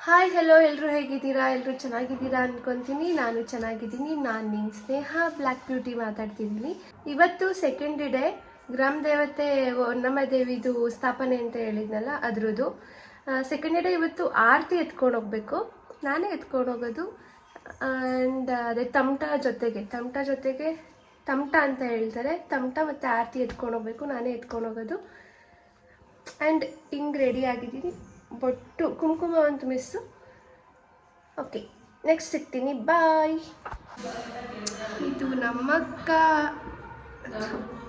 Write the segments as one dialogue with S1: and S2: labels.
S1: Hi hello ಎಲ್ಲರೂ ಹೇಗಿದ್ದೀರಾ? ಎಲ್ಲರೂ ಚೆನ್ನಾಗಿದ್ದೀರಾ ಅನ್ಕೊಂತೀನಿ. ನಾನು ಚೆನ್ನಾಗಿದ್ದೀನಿ. ನಾನು ನಿಮ್ಮ ಸ್ನೇಹ ಬ್ಲ್ಯಾಕ್ ಬ್ಯೂಟಿ ಮಾತಾಡ್ತಿದ್ದೀನಿ. ಇವತ್ತು ಸೆಕೆಂಡ್ ಡೇ ಗ್ರಾಮ ದೇವತೆ ನಮ್ಮ ದೇವಿದು ಸ್ಥಾಪನೆ ಅಂತ ಹೇಳಿದ್ನಲ್ಲ, ಅದ್ರದ್ದು. ಸೆಕೆಂಡ್ ಡೇ ಇವತ್ತು ಆರತಿ ಎತ್ಕೊಂಡು ಹೋಗ್ಬೇಕು. ನಾನೇ ಎತ್ಕೊಂಡು ಹೋಗೋದು. ಆ್ಯಂಡ್ ಅದೇ ತಮಟ ಜೊತೆಗೆ ತಮಟ ಜೊತೆಗೆ ತಮಟ ಅಂತ ಹೇಳ್ತಾರೆ. ತಮಟ ಮತ್ತು ಆರತಿ ಎತ್ಕೊಂಡು ಹೋಗ್ಬೇಕು. ನಾನೇ ಎತ್ಕೊಂಡು ಹೋಗೋದು. ಆ್ಯಂಡ್ ಹಿಂಗೆ ರೆಡಿ ಆಗಿದ್ದೀನಿ. ಬೊಟ್ಟು ಕುಂಕುಮ ಅಂತ ಮಿಸ್ಸು. ಓಕೆ ನೆಕ್ಸ್ಟ್ ಸಿಗ್ತೀನಿ. ಬಾಯ್ ಇದು ನಮ್ಮಕ್ಕ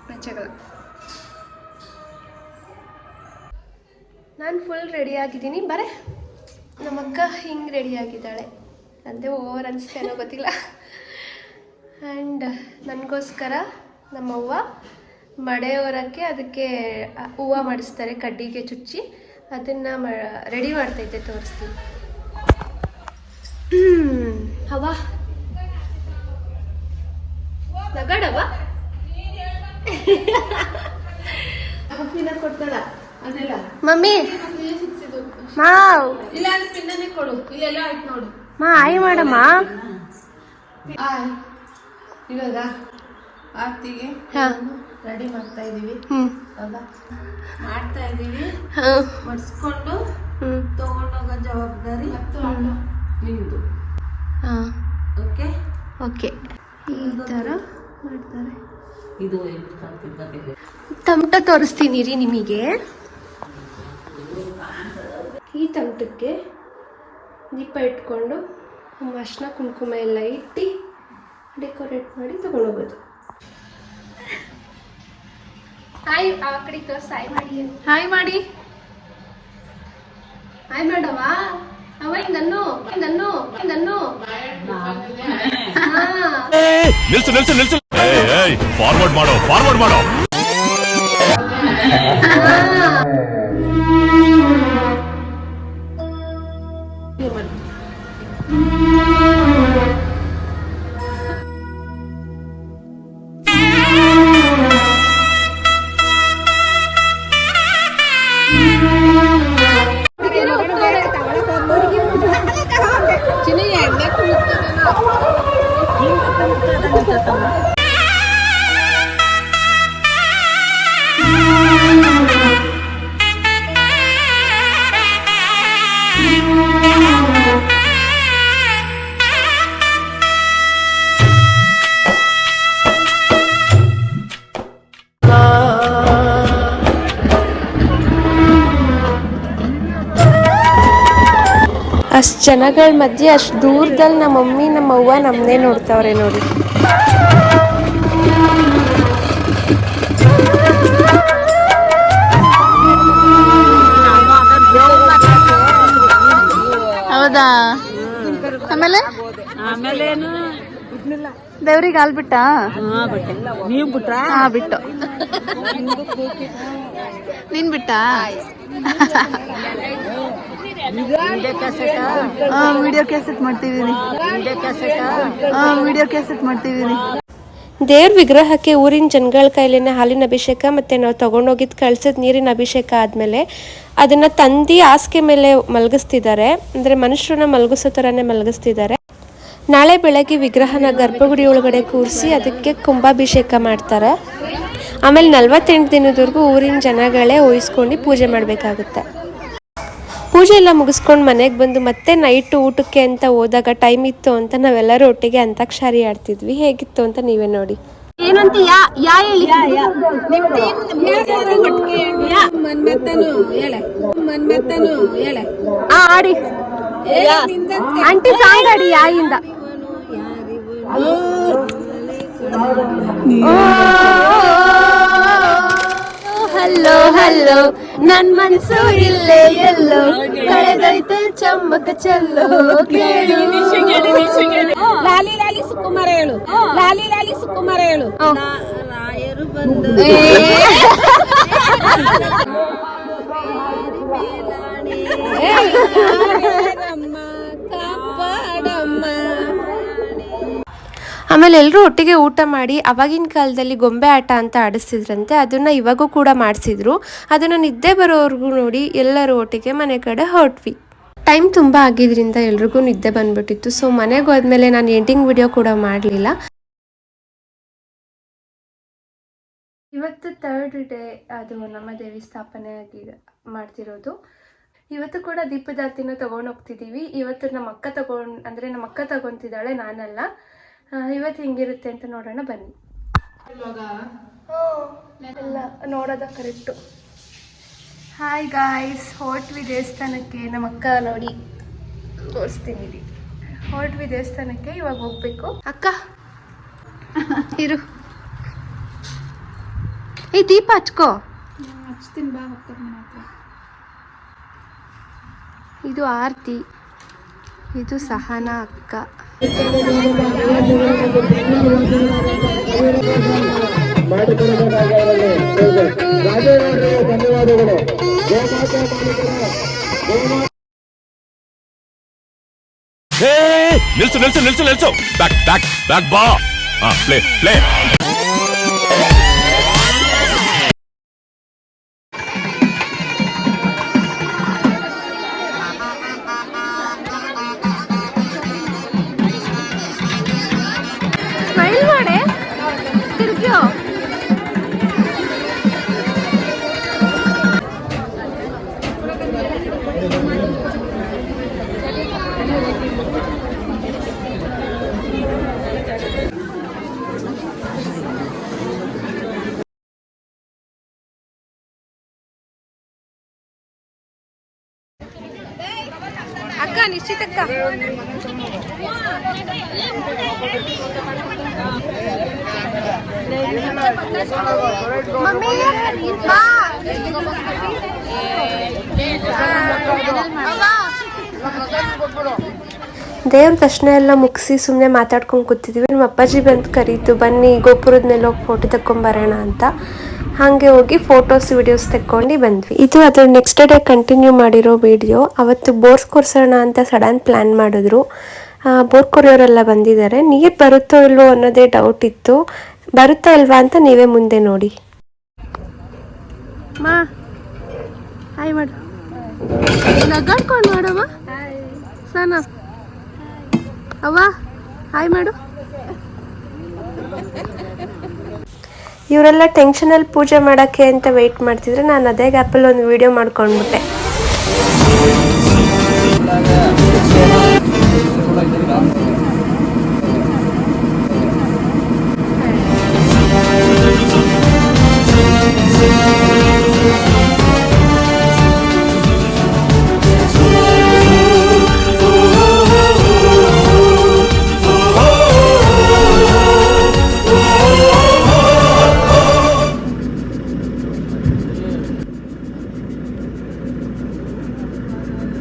S1: ಮೆಚ್ಚಗಲ್ಲ ನಾನು ಫುಲ್ ರೆಡಿ ಆಗಿದ್ದೀನಿ. ಬರೇ. ನಮ್ಮಕ್ಕ ಹಿಂಗೆ ರೆಡಿ ಆಗಿದ್ದಾಳೆ. ಅಂದೆ ಓವರ್ ಅನಿಸ್ತೇನೋ ಗೊತ್ತಿಲ್ಲ. ಆ್ಯಂಡ್ ನನಗೋಸ್ಕರ ನಮ್ಮವ್ವ ಮಡೆ ಹೊರಕ್ಕೆ ಅದಕ್ಕೆ ಹೂವು ಮಾಡಿಸ್ತಾರೆ ಕಡ್ಡಿಗೆ ಚುಚ್ಚಿ. ಅದನ್ನು ಮ ರೆಡಿ ಮಾಡ್ತೈತೆ ತೋರಿಸ್ತೀನಿ. ಹವಾ. ನಗಾಡವ?
S2: ಕೊಡ್ತಾಳ.
S1: ಮಮ್ಮಿ. ಮಾವ್.
S2: ಇಲ್ಲ ಪಿನ್ನನೇ ಕೊಡು. ಇಲ್ಲೆಲ್ಲ ಆಯ್ತು ನೋಡು.
S1: ಮಾ ಆಯ್ ಮಾಡಮ್ಮ.
S2: ಇವಾಗ ಆರ್ತಿಗೆ ರೆಡಿ ಮಾಡ್ತಾ ಇದೀವಿ. ಹೌದಾ? ಮಾಡ್ತಾ ಇದೀವಿ. ಮಡ್ಸ್ಕೊಂಡು ತಗೊಂಡೋಗೋ ಜವಾಬ್ದಾರಿ ನಿಮ್ದು.
S1: ಹಾಂ.
S2: Okay
S1: okay. ಈ ಥರ ಮಾಡ್ತಾರೆ.
S2: ಇದು
S1: ತಮಟ ತೋರಿಸ್ತೀನಿ ರೀ ನಿಮಗೆ. ಈ ತಮಟಕ್ಕೆ ದೀಪ ಇಟ್ಕೊಂಡು ಅರ್ಶಿನ ಕುಂಕುಮ ಎಲ್ಲ ಇಟ್ಟು ಡೆಕೋರೇಟ್ ಮಾಡಿ ತಗೊಂಡೋಗೋದು. ಹಾಯ್ ಆ ಕಡೆ ತೋರ್ಸ್ ಹಾಯ್ ಮಾಡಿ ಹಾಯ್ ಮಾಡಿ ಹಾಯ್ ಮಾಡವ ಅವ ನನ್ನು ನನ್ನು ನನ್ನು ಹಾ
S3: ನಿಲ್ಸು ನಿಲ್ಸು ನಿಲ್ಸು ಫಾರ್ವರ್ಡ್ ಮಾಡೋ ಫಾರ್ವರ್ಡ್ ಮಾಡೋ
S1: ಅಷ್ಟು ಜನಗಳ ಮಧ್ಯೆ ಅಷ್ಟು ದೂರದಲ್ಲಿ ನಮ್ಮ ಮಮ್ಮಿ ನಮ್ಮ ಅವ್ವ ನಮ್ಮನ್ನೇ ನೋಡ್ತಾವ್ರೆ ನೋಡಿ.
S4: ಹೌದಾ? ಆಮೇಲೆ?
S5: ಆಮೇಲೇನು?
S4: ದೇವ್ರಿಗೆ ಹಾಲ್ ಬಿಟ್ಟೆ?
S5: ನೀವು ಬಿಟ್ಟ
S4: ಹಾ ಬಿಟ್ಟು. ನೀನ್ ಬಿಟ್ಟ?
S5: Video cassette?
S4: ವಿಡಿಯೋ ಕ್ಯಾಸೆಟ್
S1: ದೇವ್ರ ವಿಗ್ರಹಕ್ಕೆ ಊರಿನ ಜನಗಳ ಕೈಲಿನ ಹಾಲಿನ ಅಭಿಷೇಕ ಮತ್ತೆ ನಾವು ತೊಗೊಂಡೋಗಿದ್ದು ಕಳ್ಸಿದ ನೀರಿನ ಅಭಿಷೇಕ ಆದಮೇಲೆ ಅದನ್ನು ತಂದು ಆಸ್ಕೆ ಮೇಲೆ ಮಲಗಿಸ್ತಿದ್ದಾರೆ ಅಂದರೆ ಮನುಷ್ಯರನ್ನ ಮಲಗಿಸೋ ಥರನೇ ಮಲಗಿಸ್ತಿದ್ದಾರೆ ನಾಳೆ ಬೆಳಗ್ಗೆ ವಿಗ್ರಹನ ಗರ್ಭಗುಡಿ ಒಳಗಡೆ ಕೂರಿಸಿ ಅದಕ್ಕೆ ಕುಂಭಾಭಿಷೇಕ ಮಾಡ್ತಾರೆ. ಆಮೇಲೆ ನಲ್ವತ್ತೆಂಟು ದಿನದವರೆಗೂ ಊರಿನ ಜನಗಳೇ ಓಯಿಸ್ಕೊಂಡು ಪೂಜೆ ಮಾಡಬೇಕಾಗುತ್ತೆ. ಪೂಜೆ ಎಲ್ಲ ಮುಗಿಸ್ಕೊಂಡು ಮನೆಗೆ ಬಂದು ಮತ್ತೆ ನೈಟ್ ಊಟಕ್ಕೆ ಅಂತ ಹೋದಾಗ ಟೈಮ್ ಇತ್ತು ಅಂತ ನಾವೆಲ್ಲರೂ ಒಟ್ಟಿಗೆ ಅಂತಾಕ್ಷರಿ ಆಡ್ತಿದ್ವಿ. ಹೇಗಿತ್ತು ಅಂತ ನೀವೇ ನೋಡಿ. ಏನಂತ ಯಾ ಯಾ ಹೇಳಿ?
S2: ಮನ್ಮೆತ್ತನು ಹೇಳೆ. ಮನ್ಮೆತ್ತನು ಹೇಳೆ.
S1: ಆ ಆಡಿ. ಆಂಟಿ ಸಾಂಗ್ ಆಡಿ ಯಾಯಿಂದ ಹಲೋ ಹಲೋ ನನ್ ಮನ್ಸು ಇಲ್ಲೇ ಎಲ್ಲೋ ಕಳೆದೈತೆ ಚಮ್ಮಕ ಚೆಲ್ಲೋ ಕೇಳು
S2: ಲಾಲಿ ಲಾಲಿ ಸುಕುಮಾರ ಹೇಳು ಲಾಲಿ ಲಾಲಿ ಸುಕುಮಾರ ಹೇಳು ರಾಯರು ಬಂದು ಕಾಪಾಡಮ್ಮ
S1: ಆಮೇಲೆ ಎಲ್ಲರೂ ಒಟ್ಟಿಗೆ ಊಟ ಮಾಡಿ ಅವಾಗಿನ ಕಾಲದಲ್ಲಿ ಗೊಂಬೆ ಆಟ ಅಂತ ಆಡಿಸ್ತಿದ್ರಂತೆ, ಅದನ್ನ ಇವಾಗೂ ಕೂಡ ಮಾಡಿಸಿದ್ರು. ಅದನ್ನ ನಿದ್ದೆ ಬರೋವರೆಗೂ ನೋಡಿ ಎಲ್ಲರೂ ಒಟ್ಟಿಗೆ ಮನೆ ಕಡೆ ಹೊರಟ್ವಿ. ಟೈಮ್ ತುಂಬ ಆಗಿದ್ರಿಂದ ಎಲ್ರಿಗೂ ನಿದ್ದೆ ಬಂದ್ಬಿಟ್ಟಿತ್ತು. ಸೊ ಮನೆಗೆ ಹೋದ್ಮೇಲೆ ನಾನು ಎಂಡಿಂಗ್ ವಿಡಿಯೋ ಕೂಡ ಮಾಡಲಿಲ್ಲ. ಇವತ್ತು ತರ್ಡ್ ಡೇ ಅದು ನಮ್ಮ ದೇವಿ ಸ್ಥಾಪನೆ ಆಗಿ ಮಾಡ್ತಿರೋದು. ಇವತ್ತು ಕೂಡ ದೀಪದಾತಿನ ತಗೊಂಡು ಹೋಗ್ತಿದ್ದೀವಿ ಇವತ್ತು ನಮ್ಮ ಅಕ್ಕ ತಗೊಂಡು, ಅಂದರೆ ನಮ್ಮ ಅಕ್ಕ ತಗೊಂತಿದ್ದಾಳೆ, ನಾನಲ್ಲ. ಇವತ್ತು ಹೆಂಗಿರುತ್ತೆ ಅಂತ ನೋಡೋಣ ಬನ್ನಿ. ಎಲ್ಲ ನೋಡೋದ ಕರೆಕ್ಟು. ಹಾಯ್ ಗಾಯ್ಸ್ ಹೋಟ್ವಿ ದೇವಸ್ಥಾನಕ್ಕೆ ನಮ್ಮ ಅಕ್ಕ ನೋಡಿ ತೋರಿಸ್ತೀನಿ ಇಲ್ಲಿ. ಹೋಟ್ವಿ ದೇವಸ್ಥಾನಕ್ಕೆ ಇವಾಗ ಹೋಗ್ಬೇಕು. ಅಕ್ಕ ಇರು. ಏ ದೀಪ ಹಚ್ಕೋ. ಇದು ಆರತಿ. ಇದು ಸಹನಾ ಅಕ್ಕ.
S3: రాజేవారు ధన్యవాదాలు గోమాత గోమాత నిల్చు నిల్చు నిల్చు.
S1: నిల్చు బ్యాక్ బ్యాక్ బ్యాక్ బా ప్లే ప్లే ದೇವ್ರ ದರ್ಶನ ಎಲ್ಲ ಮುಗಿಸಿ ಸುಮ್ಮನೆ ಮಾತಾಡ್ಕೊಂಡು ಕೂತಿದ್ವಿ. ನಮ್ಮ ಅಪ್ಪಾಜಿ ಬಂದು ಕರೀತು. ಬನ್ನಿ ಗೋಪುರದ ಮೇಲೆ ಹೋಗಿ ಫೋಟೋ ತಗೊಂಬರೋಣ ಅಂತ. ಹಾಗೆ ಹೋಗಿ ಫೋಟೋಸ್ ವಿಡಿಯೋಸ್ ತಕ್ಕೊಂಡು ಬಂದ್ವಿ. ಇದು ಅದ್ರ ನೆಕ್ಸ್ಟ್ ಡೇ ಕಂಟಿನ್ಯೂ ಮಾಡಿರೋ ವಿಡಿಯೋ ಅವತ್ತು ಬೋರ್ಸ್ ಕೊರ್ಸೋಣ ಅಂತ ಸಡನ್ ಪ್ಲ್ಯಾನ್ ಮಾಡಿದ್ರು. ಬೋರ್ ಕೊರಿಯೋರೆಲ್ಲ ಬಂದಿದ್ದಾರೆ. ನೀರು ಬರುತ್ತೋ ಇಲ್ವೋ ಅನ್ನೋದೇ ಡೌಟ್ ಇತ್ತು. ಬರುತ್ತಾ ಇಲ್ವಾ ಅಂತ ನೀವೇ ಮುಂದೆ ನೋಡಿ. ಮಾ ಮಾಡು. ಅವ್ವ ಹಾಯ್ ಮಾಡು. ಇವರೆಲ್ಲ ಟೆನ್ಷನಲ್ಲಿ ಪೂಜೆ ಮಾಡೋಕ್ಕೆ ಅಂತ ವೆಯ್ಟ್ ಮಾಡ್ತಿದ್ರೆ ನಾನು ಅದೇ ಗ್ಯಾಪಲ್ಲಿ ಒಂದು ವಿಡಿಯೋ ಮಾಡ್ಕೊಂಡ್ಬಿಟ್ಟೆ.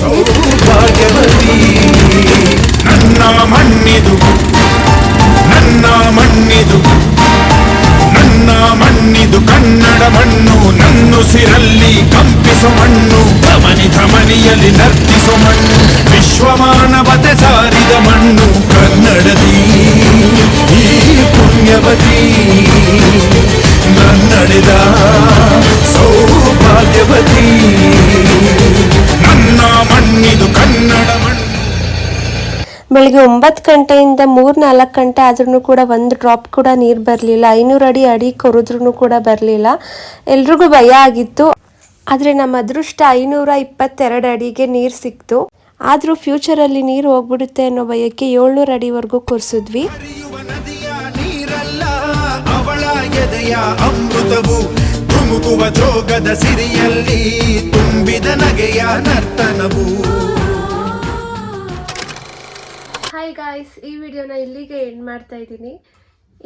S6: ಸೌಭಾಗ್ಯವತಿ ನನ್ನ ಮಣ್ಣಿದು ನನ್ನ ಮಣ್ಣಿದು ನನ್ನ ಮಣ್ಣಿದು ಕನ್ನಡ ಮಣ್ಣು ನನ್ನುಸಿರಲ್ಲಿ ಕಂಪಿಸೋ ಮಣ್ಣು ಧಮನಿ ಧಮನಿಯಲ್ಲಿ ನರ್ತಿಸೋ ಮಣ್ಣು
S1: ಬೆಳಿಗ್ಗೆ ಒಂಬತ್ತು ಗಂಟೆಯಿಂದ ಮೂರು ನಾಲ್ಕು ಗಂಟೆ ಆದ್ರೂ ಕೂಡ ಒಂದು ಡ್ರಾಪ್ ಕೂಡ ನೀರು ಬರಲಿಲ್ಲ. ಐನೂರು ಅಡಿ ಅಡಿ ಕೊರಿದ್ರೂ ಕೂಡ ಬರಲಿಲ್ಲ. ಎಲ್ರಿಗೂ ಭಯ ಆಗಿತ್ತು. ಆದರೆ ನಮ್ಮ ಅದೃಷ್ಟ ಐನೂರ ಇಪ್ಪತ್ತೆರಡು ಅಡಿಗೆ ನೀರು ಸಿಕ್ತು. ಆದರೂ ಫ್ಯೂಚರಲ್ಲಿ ನೀರು ಹೋಗ್ಬಿಡುತ್ತೆ ಅನ್ನೋ ಭಯಕ್ಕೆ ಏಳ್ನೂರು ಅಡಿವರೆಗೂ ಕೊರಿಸಿದ್ವಿ.
S6: ಜೋಗದ ಸಿರಿಯಲ್ಲಿ ತುಂಬಿದ ನಗೆಯ ನರ್ತನವು.
S1: ಹಾಯ್ ಗಾಯ್ಸ್ ಈ ವಿಡಿಯೋನ ಇಲ್ಲಿಗೆ ಎಂಡ್ ಮಾಡ್ತಾ ಇದ್ದೀನಿ.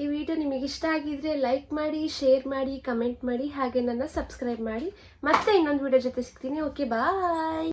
S1: ಈ ವಿಡಿಯೋ ನಿಮಗೆ ಇಷ್ಟ ಆಗಿದ್ರೆ ಲೈಕ್ ಮಾಡಿ ಶೇರ್ ಮಾಡಿ ಕಮೆಂಟ್ ಮಾಡಿ, ಹಾಗೆ ನನ್ನ ಸಬ್ಸ್ಕ್ರೈಬ್ ಮಾಡಿ. ಮತ್ತೆ ಇನ್ನೊಂದು ವಿಡಿಯೋ ಜೊತೆ ಸಿಗ್ತೀನಿ. Okay bye